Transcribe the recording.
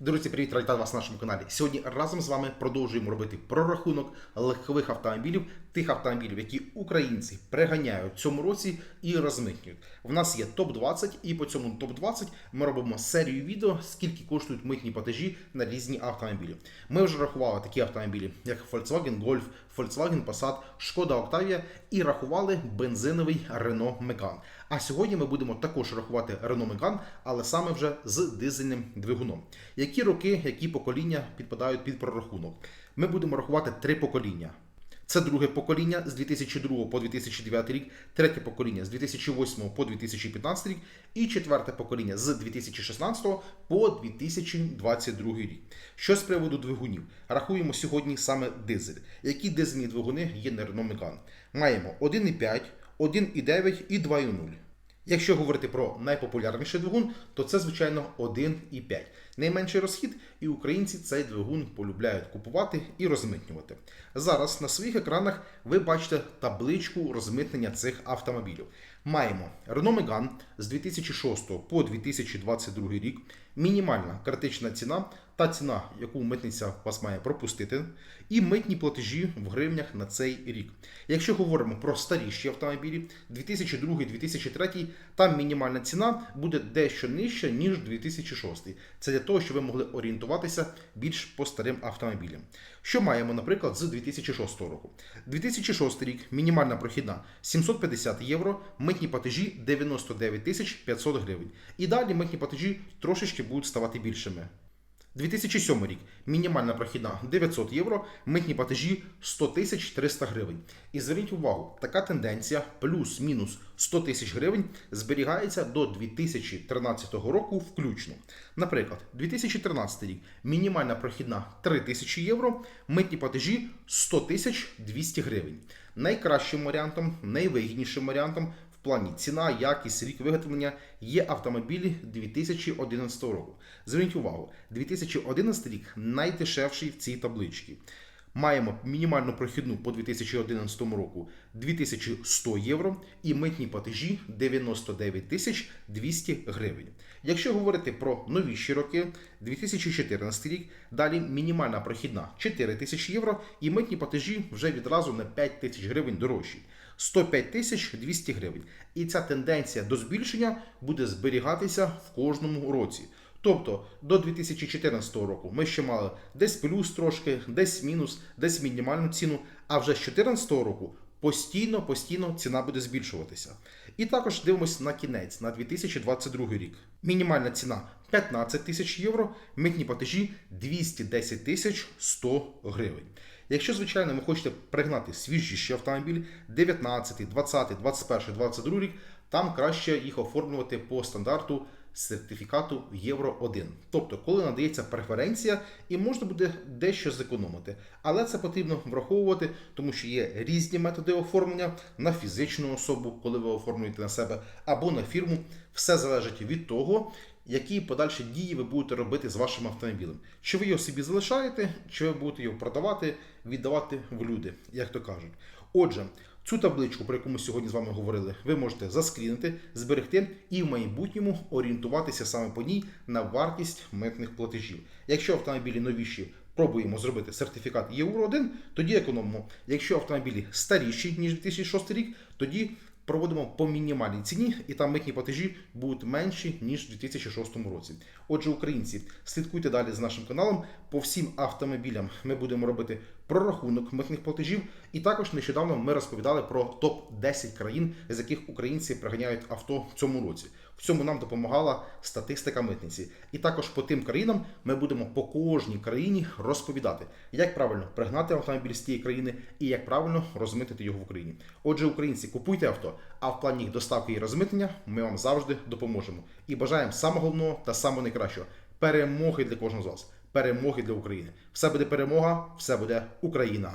Друзі, привіт, раді вас на нашому каналі. Сьогодні разом з вами продовжуємо робити прорахунок легкових автомобілів, тих автомобілів, які українці приганяють цьому році і розмитнюють. В нас є топ 20 і по цьому топ 20 ми робимо серію відео, скільки коштують митні платежі на різні автомобілі. Ми вже рахували такі автомобілі, як Volkswagen Golf, Volkswagen Passat, Шкода Octavia і рахували бензиновий Renault Megane. А сьогодні ми будемо також рахувати Renault Megane, але саме вже з дизельним двигуном. Які роки, які покоління підпадають під прорахунок? Ми будемо рахувати три покоління. Це друге покоління з 2002 по 2009 рік, третє покоління з 2008 по 2015 рік і четверте покоління з 2016 по 2022 рік. Що з приводу двигунів? Рахуємо сьогодні саме дизель. Які дизельні двигуни є на Renault Megane? Маємо 1,5, 1,9 і 2,0. Якщо говорити про найпопулярніший двигун, то це, звичайно, 1,5. Найменший розхід, і українці цей двигун полюбляють купувати і розмитнювати. Зараз на своїх екранах ви бачите табличку розмитнення цих автомобілів. Маємо Renault Megane з 2006 по 2022 рік. Мінімальна критична ціна, та ціна, яку митниця вас має пропустити, і митні платежі в гривнях на цей рік. Якщо говоримо про старіші автомобілі, 2002-2003, там мінімальна ціна буде дещо нижча, ніж 2006. Це для того, щоб ви могли орієнтуватися більш по старим автомобілям. Що маємо, наприклад, з 2006 року? 2006 рік мінімальна прохідна 750 євро, митні платежі 99 тисяч 500 гривень. І далі митні платежі трошечки будуть ставати більшими. 2007 рік мінімальна прохідна 900 євро, митні платежі 100 тисяч 300 гривень. І зверніть увагу, така тенденція плюс-мінус 100 тисяч гривень зберігається до 2013 року включно. Наприклад, 2013 рік мінімальна прохідна 3 тисячі євро, митні платежі 100 тисяч 200 гривень. Найкращим варіантом, найвигіднішим варіантом плані ціна, якість, рік виготовлення є автомобілі 2011 року. Зверніть увагу, 2011 рік найдешевший в цій табличці. Маємо мінімальну прохідну по 2011 року 2100 євро і митні платежі 99 тисяч 200 гривень. Якщо говорити про новіші роки, 2014 рік, далі мінімальна прохідна 4 тисячі євро і митні платежі вже відразу на 5 тисяч гривень дорожчі. 105 тисяч 200 гривень. І ця тенденція до збільшення буде зберігатися в кожному році. Тобто до 2014 року ми ще мали десь плюс трошки, десь мінус, десь мінімальну ціну, а вже з 2014 року постійно, постійно ціна буде збільшуватися. І також дивимося на кінець, на 2022 рік. Мінімальна ціна 15 тисяч євро, митні платежі 210 тисяч 100 гривень. Якщо, звичайно, ви хочете пригнати свіжіші автомобіль 19, 20, 21, 22 рік, там краще їх оформлювати по стандарту сертифікату Євро 1. Тобто, коли надається преференція, і можна буде дещо зекономити. Але це потрібно враховувати, тому що є різні методи оформлення на фізичну особу, коли ви оформлюєте на себе, або на фірму. Все залежить від того, які подальші дії ви будете робити з вашим автомобілем. Чи ви його собі залишаєте, чи ви будете його продавати, віддавати в люди, як то кажуть. Отже, цю табличку, про яку ми сьогодні з вами говорили, ви можете заскрінити, зберегти і в майбутньому орієнтуватися саме по ній на вартість митних платежів. Якщо автомобілі новіші, пробуємо зробити сертифікат Євро 1, тоді економимо. Якщо автомобілі старіші, ніж 2006 рік, тоді проводимо по мінімальній ціні, і там митні платежі будуть менші, ніж у 2006 році. Отже, українці, слідкуйте далі з нашим каналом. По всім автомобілям ми будемо робити прорахунок митних платежів. І також нещодавно ми розповідали про топ-10 країн, з яких українці приганяють авто в цьому році. В цьому нам допомагала статистика митниці. І також по тим країнам ми будемо по кожній країні розповідати, як правильно пригнати автомобіль з тієї країни і як правильно розмитити його в Україні. Отже, українці, купуйте авто, а в плані їх доставки і розмитнення ми вам завжди допоможемо. І бажаємо самого головного та самого найкращого перемоги для кожного з вас, перемоги для України. Все буде перемога, все буде Україна.